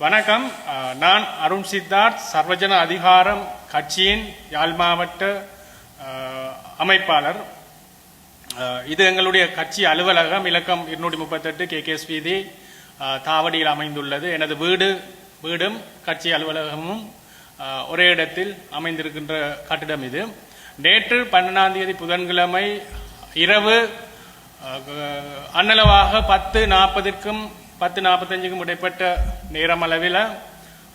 வணக்கம். நான் அருண் சித்தார்த் சர்வஜன அதிகாரம் கட்சியின் யாழ் மாவட்ட அமைப்பாளர். இது எங்களுடைய கட்சி அலுவலகம் இலக்கம் இருநூற்றி முப்பத்தெட்டு கே கேஎஸ் வீதி தாவடியில் அமைந்துள்ளது. எனது வீடு வீடும் கட்சி அலுவலகமும் ஒரே இடத்தில் அமைந்திருக்கின்ற கட்டிடம் இது. நேற்று பன்னெண்டாம் தேதி புதன்கிழமை இரவு அன்னளவாக பத்து நாற்பதுக்கும் பத்து நாற்பத்தஞ்சுக்கும் இடைப்பட்ட நேரம் அளவில்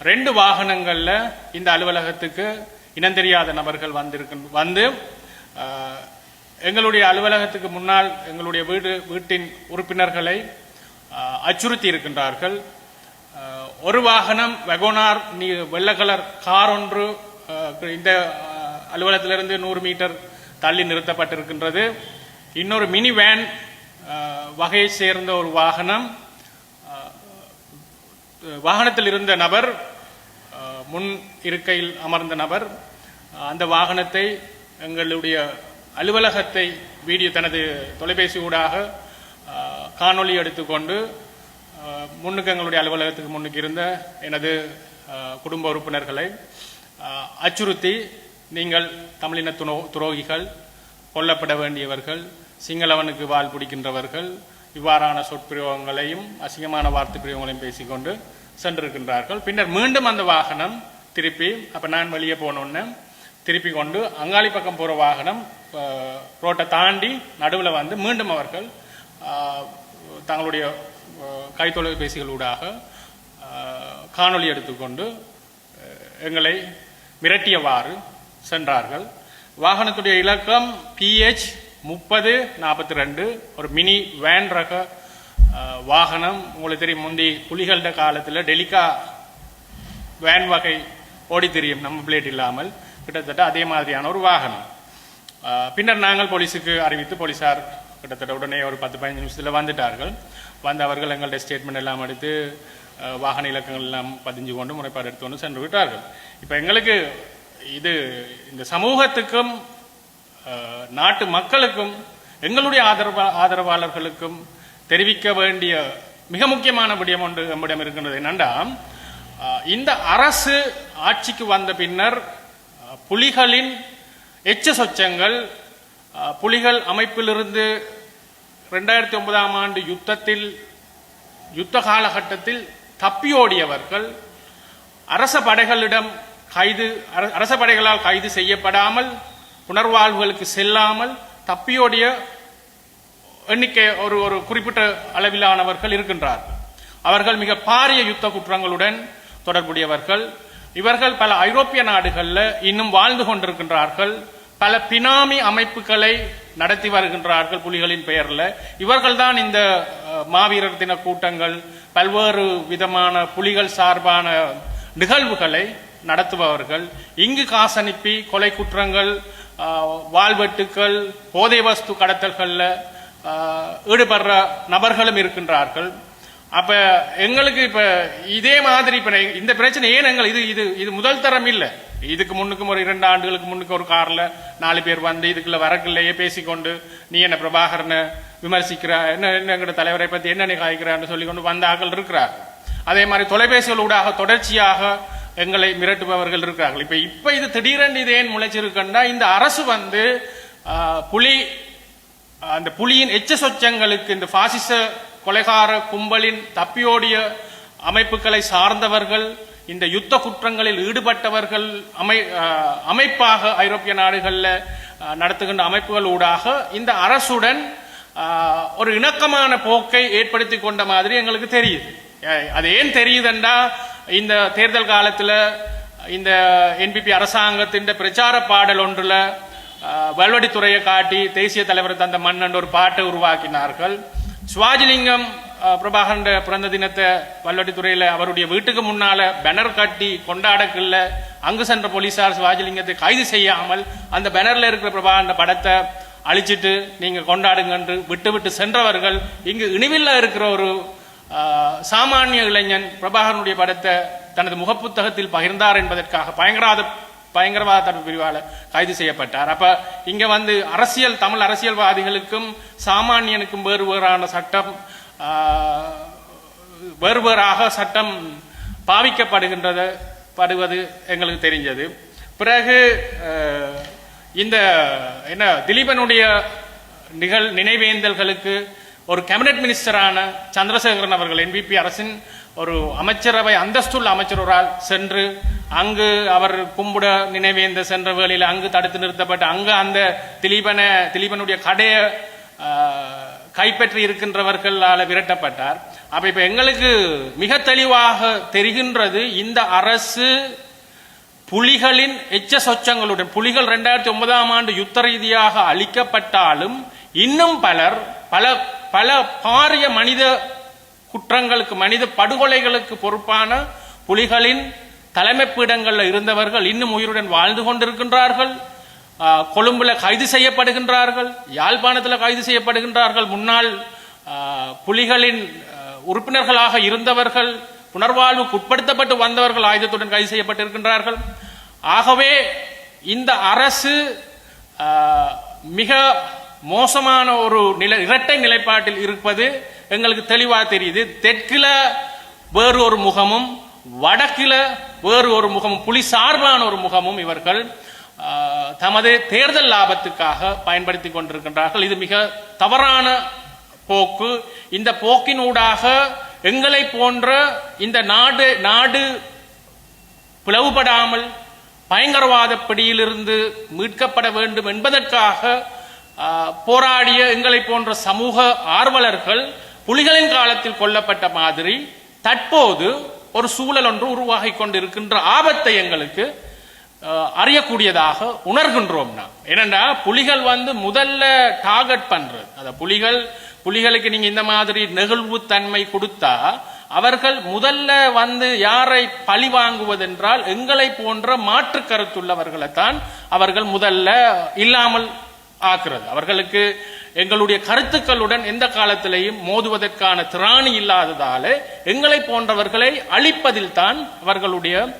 ரெண்டு வாகனங்களில் இந்த அலுவலகத்துக்கு இனம் தெரியாத நபர்கள் வந்திருக்கு வந்து எங்களுடைய அலுவலகத்துக்கு முன்னால் எங்களுடைய வீடு வீட்டின் உறுப்பினர்களை அச்சுறுத்தி இருக்கின்றார்கள். ஒரு வாகனம் வெகோனார் நீ வெள்ளை கலர் கார் ஒன்று இந்த அலுவலகத்திலிருந்து நூறு மீட்டர் தள்ளி நிறுத்தப்பட்டிருக்கின்றது. இன்னொரு மினி வேன் வகையை சேர்ந்த ஒரு வாகனம் வாகனத்தில் இருந்த நபர் முன் இருக்கையில் அமர்ந்த நபர் அந்த வாகனத்தை எங்களுடைய அலுவலகத்தை வீடியோ தனது தொலைபேசி ஊடாக காணொளி எடுத்துக்கொண்டு முன்னுக்கு எங்களுடைய அலுவலகத்துக்கு முன்னுக்கு இருந்த எனது குடும்ப உறுப்பினர்களை அச்சுறுத்தி நீங்கள் தமிழின துரோ- துரோகிகள் கொல்லப்பட வேண்டியவர்கள் சிங்களவனுக்கு வால் பிடிக்கின்றவர்கள் இவ்வாறான சொற்பிரயோகங்களையும் அசிங்கமான வார்த்தை பிரயோகங்களையும் பேசிக்கொண்டு சென்றிருக்கின்றார்கள். பின்னர் மீண்டும் அந்த வாகனம் திருப்பி அப்போ நான் வெளியே போனோன்னு திருப்பி கொண்டு அங்காளி பக்கம் போகிற வாகனம் ரோட்டை தாண்டி நடுவில் வந்து மீண்டும் அவர்கள் தங்களுடைய கைத்தொலைபேசிகளூடாக காணொளி எடுத்துக்கொண்டு எங்களை மிரட்டியவாறு சென்றார்கள். வாகனத்துடைய இலக்கம் பிஹெச் முப்பது நாற்பத்தி ரெண்டு ஒரு மினி வேன் ரக வாகனம். உங்களுக்கு தெரியும் முந்தி புலிகள காலத்தில் டெலிகா வேன் வகை ஓடி தெரியும் நம்ம பிளேட் இல்லாமல். கிட்டத்தட்ட அதே மாதிரியான ஒரு வாகனம். பின்னர் நாங்கள் போலீஸுக்கு அறிவித்து போலீசார் கிட்டத்தட்ட உடனே ஒரு பத்து பதினஞ்சு நிமிஷத்தில் வந்துட்டார்கள். வந்து அவர்கள் எங்கள்கிட்ட ஸ்டேட்மெண்ட் எல்லாம் எடுத்து வாகன இலக்கங்கள் எல்லாம் பதிஞ்சு கொண்டு முறைப்பாடு எடுத்து கொண்டு சென்று விட்டார்கள். இப்போ எங்களுக்கு இது இந்த சமூகத்துக்கும் நாட்டு மக்களுக்கும் எங்களுடைய ஆதரவா ஆதரவாளர்களுக்கும் தெரிவிக்க வேண்டிய மிக முக்கியமான விடயம் ஒன்று நம்மிடம் இருக்கின்றது என்னண்டா இந்த அரசு ஆட்சிக்கு வந்த பின்னர் புலிகளின் எச்ச சொச்சங்கள் புலிகள் அமைப்பிலிருந்து ரெண்டாயிரத்தி ஒன்பதாம் ஆண்டு யுத்தத்தில் யுத்த காலகட்டத்தில் தப்பியோடியவர்கள் அரச படைகளிடம் கைது அர- அரச படைகளால் கைது செய்யப்படாமல் புனர்வாழ்வுகளுக்கு செல்லாமல் தப்பியோடைய எண்ணிக்கை ஒரு ஒரு குறிப்பிட்ட அளவிலானவர்கள் இருக்கின்றார்கள். அவர்கள் மிக பாரிய யுத்த குற்றங்களுடன் தொடர்புடையவர்கள். இவர்கள் பல ஐரோப்பிய நாடுகளில் இன்னும் வாழ்ந்து கொண்டிருக்கின்றார்கள். பல பினாமி அமைப்புகளை நடத்தி வருகின்றார்கள் புலிகளின் பெயரில். இவர்கள்தான் இந்த மாவீரர் தின கூட்டங்கள் பல்வேறு விதமான புலிகள் சார்பான நிகழ்வுகளை நடத்துபவர்கள். இங்கு காசனுப்பி கொலை குற்றங்கள் ஆஹ், வாழ்வெட்டுக்கள் போதை வஸ்து கடத்தல்களில் ஈடுபடுற நபர்களும் இருக்கின்றார்கள். அப்போ எங்களுக்கு இப்போ இதே மாதிரி இப்போ இந்த பிரச்சனை ஏன் எங்கள் இது இது இது முதல் தரம் இல்லை. இதுக்கு முன்னுக்கும் ஒரு இரண்டு ஆண்டுகளுக்கு முன்னுக்கு ஒரு காரில் நாலு பேர் வந்து இதுக்குள்ள வரக்குள்ளேயே பேசிக்கொண்டு நீ என்ன பிரபாகரனை விமர்சிக்கிற என்ன என்ன எங்களோட தலைவரை பற்றி என்ன நிகாய்க்கிறான்னு சொல்லிக்கொண்டு சொல்லி கொண்டு வந்த ஆக்கள் இருக்கிறார். அதே மாதிரி தொலைபேசிகள் ஊடாக தொடர்ச்சியாக எங்களை மிரட்டுபவர்கள் இருக்கார்கள் இப்ப இப்ப இது திடீரென்று இது ஏன் முளைச்சிருக்குன்னா இந்த அரசு வந்து புலி அந்த புலியின் எச்ச சொச்சங்களுக்கு இந்த பாசிச கொலைகார கும்பலின் தப்பியோடிய அமைப்புகளை சார்ந்தவர்கள் இந்த யுத்த குற்றங்களில் ஈடுபட்டவர்கள் அமை அமைப்பாக ஐரோப்பிய நாடுகளில் நடத்துகின்ற அமைப்புகள் ஊடாக இந்த அரசுடன் ஒரு இணக்கமான போக்கை ஏற்படுத்தி கொண்ட மாதிரி எங்களுக்கு தெரியுது. அது ஏன் தெரியுதுண்டா? இந்த தேர்தல் காலத்தில் இந்த என்பிபி அரசாங்கத்தின் பிரச்சார பாடல் ஒன்றில் வல்வடித்துறையை காட்டி தேசிய தலைவர் தந்த மன்னன் ஒரு பாட்டை உருவாக்கினார்கள். சுவாஜிலிங்கம் அஹ், பிரபாகரன் பிறந்த தினத்தை வல்வடித்துறையில் அவருடைய வீட்டுக்கு முன்னால பேனர் கட்டி கொண்டாடக்கல்ல அங்கு சென்ற போலீசார் சிவாஜிலிங்கத்தை கைது செய்யாமல் அந்த பேனரில் இருக்கிற பிரபாகரன் படத்தை அழிச்சிட்டு நீங்கள் கொண்டாடுங்க என்று விட்டு விட்டு சென்றவர்கள் இங்கு இனிவில்ல இருக்கிற ஒரு சாமானிய இளைஞன் பிரபாகரனுடைய படத்தை தனது முகப்புத்தகத்தில் பகிர்ந்தார் என்பதற்காக பயங்கரவாத பயங்கரவாத தடுப்பு பிரிவால் கைது செய்யப்பட்டார். அப்ப இங்க வந்து அரசியல் தமிழ் அரசியல்வாதிகளுக்கும் சாமானியனுக்கும் வேறு வேறான சட்டம் வேறு வேறாக சட்டம் பாவிக்கப்படுகின்றது படுவது எங்களுக்கு தெரிஞ்சது. பிறகு இந்த என்ன திலீபனுடைய நிகழ் நினைவேந்தல்களுக்கு ஒரு கேபினெட் மினிஸ்டரான சந்திரசேகரன் அவர்கள் என்பிபி அரசின் ஒரு அமைச்சரவை அந்தஸ்துள்ள அமைச்சரால் சென்று அங்கு அவர் கும்பிட நினைவேந்த சென்ற வேளையில் அங்கு தடுத்து நிறுத்தப்பட்டு அங்கு அந்த திலீபனை திலீபனுடைய கடையை கைப்பற்றி இருக்கின்றவர்களால் விரட்டப்பட்டார். அப்ப இப்ப எங்களுக்கு மிக தெளிவாக தெரிகின்றது இந்த அரசு புலிகளின் எச்ச சொச்சங்களுடன் புலிகள் ரெண்டாயிரத்தி ஒன்பதாம் ஆண்டு யுத்த ரீதியாக அளிக்கப்பட்டாலும் இன்னும் பலர் பல பல பாரிய மனித குற்றங்களுக்கு மனித படுகொலைகளுக்கு பொறுப்பான புலிகளின் தலைமை பீடங்களில் இருந்தவர்கள் இன்னும் உயிருடன் வாழ்ந்து கொண்டிருக்கின்றார்கள். கொழும்புல கைது செய்யப்படுகின்றார்கள் யாழ்ப்பாணத்தில் கைது செய்யப்படுகின்றார்கள். முன்னாள் புலிகளின் உறுப்பினர்களாக இருந்தவர்கள் புனர்வாழ்வுக்கு உட்படுத்தப்பட்டு வந்தவர்கள் ஆயுதத்துடன் கைது செய்யப்பட்டிருக்கின்றார்கள். ஆகவே இந்த அரசு மிக மோசமான ஒரு நிலை இரட்டை நிலைப்பாட்டில் இருப்பது எங்களுக்கு தெளிவாக தெரியுது. தெற்கில் வேறு ஒரு முகமும் வடக்கில் வேறு ஒரு முகமும் புலி சார்பான ஒரு முகமும் இவர்கள் தமது தேர்தல் லாபத்துக்காக பயன்படுத்தி கொண்டிருக்கின்றார்கள். இது மிக தவறான போக்கு. இந்த போக்கினூடாக எங்களை போன்ற இந்த நாடு நாடு பிளவுபடாமல் பயங்கரவாத பிடியிலிருந்து மீட்கப்பட வேண்டும் என்பதற்காக போராடிய எங்களை போன்ற சமூக ஆர்வலர்கள் புலிகளின் காலத்தில் கொல்லப்பட்ட மாதிரி தற்போது ஒரு சூழல் ஒன்று உருவாகி கொண்டிருக்கின்ற ஆபத்தை எங்களுக்கு அறியக்கூடியதாக உணர்கின்றோம் நாம். ஏனென்றா புலிகள் வந்து முதல்ல டார்கெட் பண்றது. அந்த புலிகள் புலிகளுக்கு நீங்க இந்த மாதிரி நெகிழ்வு தன்மை கொடுத்தா அவர்கள் முதல்ல வந்து யாரை பழி வாங்குவதென்றால் எங்களை போன்ற மாற்று கருத்துள்ளவர்களைத்தான் அவர்கள் முதல்ல இல்லாமல் ஆக்குறது. அவர்களுக்கு எங்களுடைய கருத்துக்களுடன் எந்த காலத்திலையும் மோதுவதற்கான திராணி இல்லாததால எங்களை போன்றவர்களை அழிப்பதில் தான் அவர்களுடைய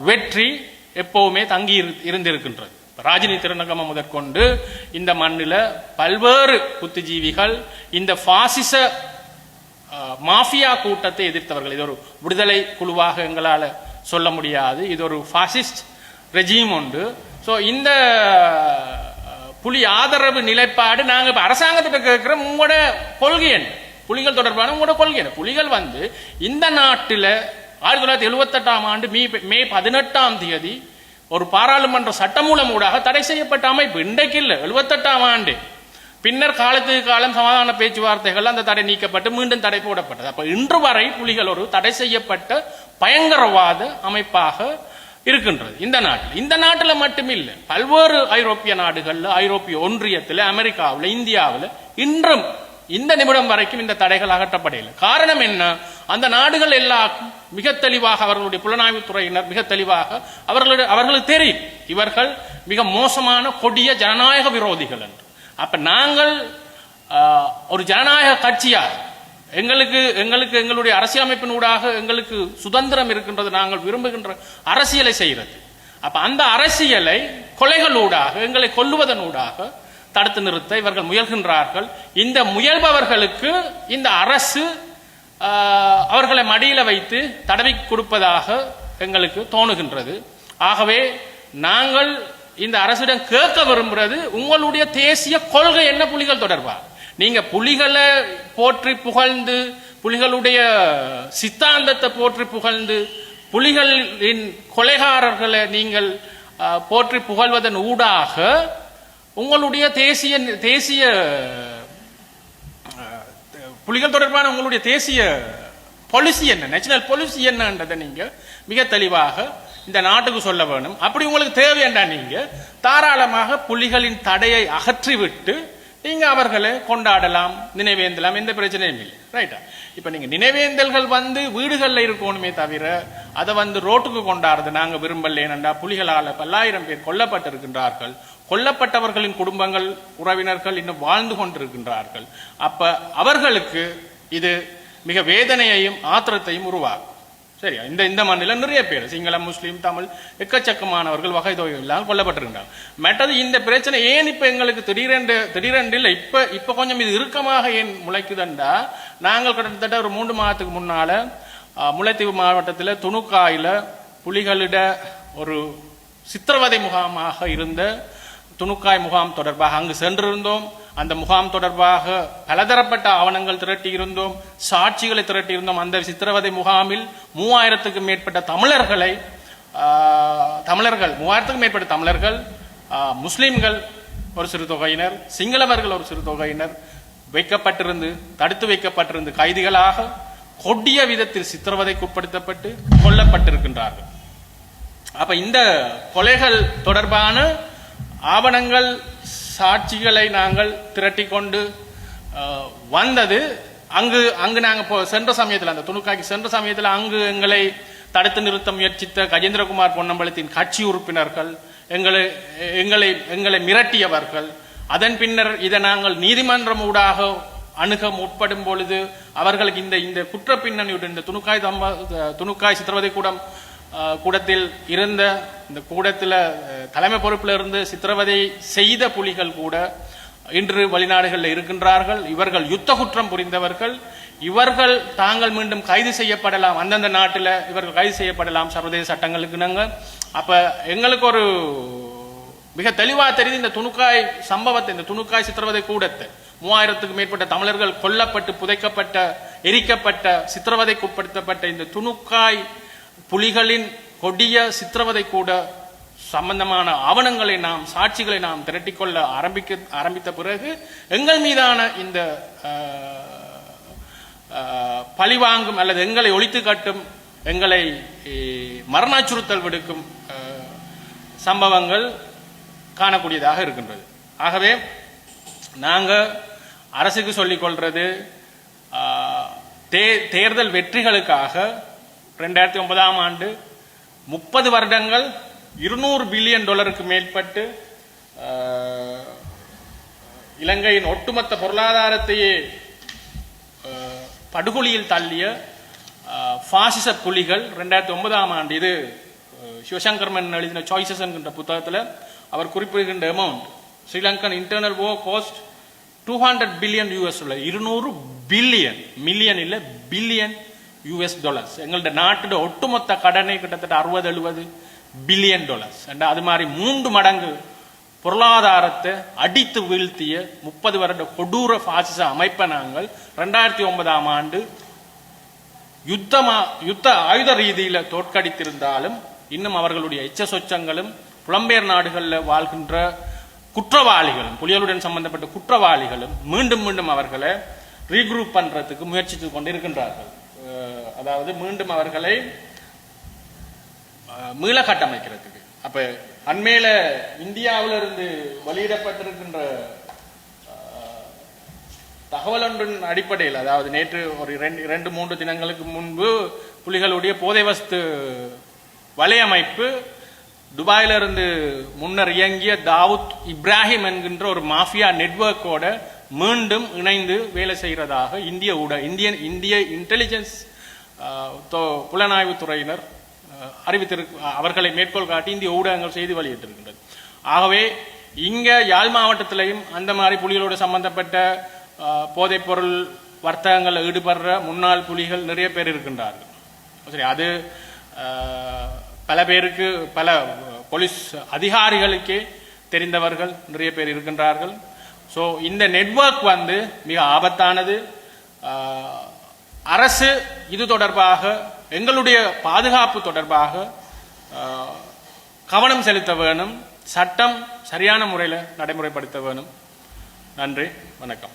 வெற்றி எப்பவுமே தங்கி இரு- இருந்திருக்கின்றது. ராஜினி திருநகம முதற்கொண்டு இந்த மண்ணில பல்வேறு புத்திஜீவிகள் இந்த பாசிச மாஃபியா கூட்டத்தை எதிர்த்தவர்கள். இது ஒரு விடுதலை குழுவாக எங்களால் சொல்ல முடியாது. இது ஒரு ஃபாசிஸ்ட் ரெஜீம் உண்டு. ஸோ இந்த புலி ஆதரவு நிலைப்பாடு நாங்கள் இப்போ அரசாங்கத்திட்ட கேட்குறோம் உங்களோட கொள்கை என்ன? புலிகள் தொடர்பான உங்களோட கொள்கை என்ன? புலிகள் வந்து இந்த நாட்டில் ஆயிரத்தி தொள்ளாயிரத்தி எழுபத்தெட்டாம் ஆண்டு மே மே பதினெட்டாம் தேதி ஒரு பாராளுமன்ற சட்டமூலம் ஊடாக தடை செய்யப்பட்ட அமைப்பு. இன்றைக்கு இல்லை எழுபத்தெட்டாம் ஆண்டு. பின்னர் காலத்துக்கு காலம் சமாதான பேச்சுவார்த்தைகள் அந்த தடை நீக்கப்பட்டு மீண்டும் தடை போடப்பட்டது. அப்ப இன்று வரை புலிகள் ஒரு தடை செய்யப்பட்ட பயங்கரவாத அமைப்பாக இருக்கின்றது. இந்த நாட்டில். இந்த நாட்டில் மட்டுமில்லை. பல்வேறு ஐரோப்பிய நாடுகளில் ஐரோப்பிய ஒன்றியத்தில் அமெரிக்காவில் இந்தியாவில் இன்றும் இந்த நிமிடம் வரைக்கும் இந்த தடைகள் அகற்றப்படவில்லை. காரணம் என்ன? அந்த நாடுகள் எல்லாம் மிக தெளிவாக அவர்களுடைய புலனாய்வு துறையினர் மிக தெளிவாக அவர்களுடைய அவர்களுக்கு தெரியும். இவர்கள் மிக மோசமான கொடிய ஜனநாயக விரோதிகள் என்று. அப்ப நாங்கள் ஒரு ஜனநாயக கட்சியார் எங்களுக்கு எங்களுக்கு எங்களுடைய அரசியலமைப்பின் ஊடாக எங்களுக்கு சுதந்திரம் இருக்கின்றது நாங்கள் விரும்புகின்ற அரசியலை செய்கிறது. அப்ப அந்த அரசியலை கொலைகளூடாக எங்களை கொல்லுவதனூடாக தடுத்து நிறுத்த இவர்கள் முயல்கின்றார்கள். இந்த முயல்பவர்களுக்கு இந்த அரசு அவர்களை மடியில வைத்து தடவி கொடுப்பதாக எங்களுக்கு தோணுகின்றது. ஆகவே நாங்கள் இந்த அரசிடம் கேட்க விரும்புகிறது உங்களுடைய தேசிய கொள்கை என்ன புலிகள் தொடர்பா? நீங்க புலிகளை போற்றி புகழ்ந்து புலிகளுடைய சித்தாந்தத்தை போற்றி புகழ்ந்து புலிகளின் கொலைகாரர்களை நீங்கள் போற்றி புகழ்வதன் ஊடாக உங்களுடைய தேசிய தேசிய புலிகள் தொடர்பான உங்களுடைய தேசிய பாலிசி என்ன? நேஷனல் பாலிசி என்னன்றதை நீங்க மிக தெளிவாக இந்த நாட்டுக்கு சொல்ல வேணும். அப்படி உங்களுக்கு தேவையண்டா நீங்க? தாராளமாக புலிகளின் தடையை அகற்றிவிட்டு நீங்கள் அவர்களை கொண்டாடலாம் நினைவேந்தலாம் எந்த பிரச்சனையும் இல்லை. ரைட்டா இப்போ நீங்கள் நினைவேந்தல்கள் வந்து வீடுகளில் இருக்கணுமே தவிர அதை வந்து ரோட்டுக்கு கொண்டாடுறது நாங்கள் விரும்பல. புலிகளால் பல்லாயிரம் பேர் கொல்லப்பட்டிருக்கின்றார்கள். கொல்லப்பட்டவர்களின் குடும்பங்கள் உறவினர்கள் இன்னும் வாழ்ந்து கொண்டிருக்கின்றார்கள். அப்போ அவர்களுக்கு இது மிக வேதனையையும் ஆத்திரத்தையும் உருவாக்கும். சரியா? இந்த இந்த மண்ணில் நிறைய பேர் சிங்களம் முஸ்லீம் தமிழ் எக்கச்சக்கமானவர்கள் வகை தொகை இல்லாமல் கொல்லப்பட்டிருக்கிறாங்க. மற்றது இந்த பிரச்சனை ஏன் இப்ப எங்களுக்கு திடீரென்று திடீரென்று இல்லை? இப்ப இப்ப கொஞ்சம் இது இறுக்கமாக ஏன் முளைக்குதுண்டா? நாங்கள் கிட்டத்தட்ட ஒரு மூன்று மாதத்துக்கு முன்னால முல்லைத்தீவு மாவட்டத்தில் துணுக்காயில் புலிகளிட ஒரு சித்திரவதை முகாமாக இருந்த துணுக்காய் முகாம் தொடர்பாக அங்கு சென்றிருந்தோம். அந்த முகாம் தொடர்பாக பலதரப்பட்ட ஆவணங்கள் திரட்டியிருந்தோம் சாட்சிகளை திரட்டியிருந்தோம். அந்த சித்திரவதை முகாமில் மூவாயிரத்துக்கும் மேற்பட்ட தமிழர்களை தமிழர்கள் மூவாயிரத்துக்கும் மேற்பட்ட தமிழர்கள் முஸ்லிம்கள் ஒரு சிறு தொகையினர் சிங்களவர்கள் ஒரு சிறு தொகையினர் வைக்கப்பட்டிருந்து தடுத்து வைக்கப்பட்டிருந்து கைதிகளாக கொடிய விதத்தில் சித்திரவதைக்கு உட்படுத்தப்பட்டு கொல்லப்பட்டிருக்கின்றார்கள். அப்ப இந்த கொலைகள் தொடர்பான ஆவணங்கள் சாட்சிகளை நாங்கள் திரட்டி கொண்டு வந்தது. அங்கு அங்கு நாங்கள் இப்போ சென்ற சமயத்தில் அந்த துணுக்காய்க்கு சென்ற சமயத்தில் அங்கு எங்களை தடுத்து நிறுத்த முயற்சித்த கஜேந்திரகுமார் பொன்னம்பலத்தின் கட்சி உறுப்பினர்கள் எங்களை எங்களை எங்களை மிரட்டியவர்கள் அதன் பின்னர் இதை நாங்கள் நீதிமன்றம் ஊடாக அணுக முற்படும் பொழுது அவர்களுக்கு இந்த இந்த குற்ற பின்னணியுடன் இந்த துணுக்காய் தம்ப துணுக்காய் சித்திரவதை கூடம் கூடத்தில் இருந்த இந்த கூடத்தில் தலைமை பொறுப்பில் இருந்து சித்திரவதை செய்த புலிகள் கூட இன்று வெளிநாடுகளில் இருக்கின்றார்கள். இவர்கள் யுத்த குற்றம் புரிந்தவர்கள். இவர்கள் தாங்கள் மீண்டும் கைது செய்யப்படலாம். அந்தந்த நாட்டில் இவர்கள் கைது செய்யப்படலாம். சர்வதேச சட்டங்களுக்கு நாங்கள் அப்போ எங்களுக்கு ஒரு மிக தெளிவாக தெரியுது இந்த துணுக்காய் சம்பவத்தை இந்த துணுக்காய் சித்திரவதை கூடத்தை. மூவாயிரத்துக்கு மேற்பட்ட தமிழர்கள் கொல்லப்பட்டு புதைக்கப்பட்ட எரிக்கப்பட்ட சித்திரவதைக்குட்படுத்தப்பட்ட இந்த துணுக்காய் புலிகளின் கொடிய சித்திரவதை கூட சம்பந்தமான ஆவணங்களை நாம் சாட்சிகளை நாம் திரட்டிக்கொள்ள ஆரம்பிக்க ஆரம்பித்த பிறகு எங்கள் மீதான இந்த பழிவாங்கும் அல்லது எங்களை ஒழித்து காட்டும் எங்களை மரணாச்சுறுத்தல் விடுக்கும் சம்பவங்கள் காணக்கூடியதாக இருக்கின்றது. ஆகவே நாங்கள் அரசுக்கு சொல்லிக் கொள்றது தே- தேர்தல் வெற்றிகளுக்காக ரெண்டாயிரத்தி ஒன்பதாம் ஆண்டு முப்பது வருடங்கள் இருநூறு பில்லியன் டாலருக்கு மேற்பட்டு இலங்கையின் ஒட்டுமொத்த பொருளாதாரத்தையே படுகொலியில் தள்ளிய ஃபாசிச பாசிச புலிகள் ரெண்டாயிரத்தி ஒன்பதாம் ஆண்டு இது அஹ், சிவசங்கர்மன் எழுதின சாய்ஸஸ் என்கின்ற புத்தகத்தில் அவர் குறிப்பிடுகின்ற amount Sri Lankan internal oh cost two hundred billion US உள்ள இருநூறு பில்லியன் மில்லியன் இல்லை பில்லியன் யூஎஸ் டாலர்ஸ் எங்களோட நாட்டோட ஒட்டுமொத்த கடனை கிட்டத்தட்ட அறுபது எழுபது பில்லியன் டாலர்ஸ் அது மாதிரி மூன்று மடங்கு பொருளாதாரத்தை அடித்து வீழ்த்திய முப்பது வருட கொடூர பாசிச அமைப்பை நாங்கள் ரெண்டாயிரத்தி ஒன்பதாம் ஆண்டு யுத்தமா யுத்த ஆயுத ரீதியில தோற்கடித்திருந்தாலும் இன்னும் அவர்களுடைய எச்ச சொச்சங்களும் புலம்பெயர் நாடுகளில் வாழ்கின்ற குற்றவாளிகளும் புலிகளுடன் சம்பந்தப்பட்ட குற்றவாளிகளும் மீண்டும் மீண்டும் அவர்களை ரீக்ரூப் பண்றதுக்கு முயற்சித்து கொண்டிருக்கின்றார்கள். இருக்கின்றார்கள் அதாவது மீண்டும் அவர்களை மீள கட்டமைக்கிறதுக்கு. அப்ப அண்மையில இந்தியாவில இருந்து வெளியிடப்பட்டிருக்கின்ற தகவல் ஒன்றின் அடிப்படையில் அதாவது நேற்று ஒரு இரண்டு இரண்டு மூன்று தினங்களுக்கு முன்பு புலிகளுடைய போதை வஸ்து வலையமைப்பு துபாயிலிருந்து முன்னர் இயங்கிய தாவூத் இப்ராஹிம் என்கின்ற ஒரு மாஃபியா நெட்வொர்க்கோட மீண்டும் இணைந்து வேலை செய்கிறதாக இந்திய ஊட இந்தியன் இந்திய இன்டெலிஜென்ஸ் புலனாய்வு துறையினர் அறிவித்திரு அவர்களை மேற்கோள் காட்டி இந்திய ஊடகங்கள் செய்தி வெளியிட்டிருக்கின்றது. ஆகவே இங்கே யாழ் மாவட்டத்திலையும் அந்த மாதிரி புலிகளோடு சம்பந்தப்பட்ட போதைப்பொருள் வர்த்தகங்களில் ஈடுபடுற முன்னாள் புலிகள் நிறைய பேர் இருக்கின்றார்கள். சரி அது பல பேருக்கு பல போலீஸ் அதிகாரிகளுக்கே தெரிந்தவர்கள் நிறைய பேர் இருக்கின்றார்கள். ஸோ இந்த நெட்வொர்க் வந்து மிக ஆபத்தானது. அரசு இது தொடர்பாக எங்களுடைய பாதுகாப்பு தொடர்பாக கவனம் செலுத்த வேணும். சட்டம் சரியான முறையில் நடைமுறைப்படுத்த வேணும். நன்றி. வணக்கம்.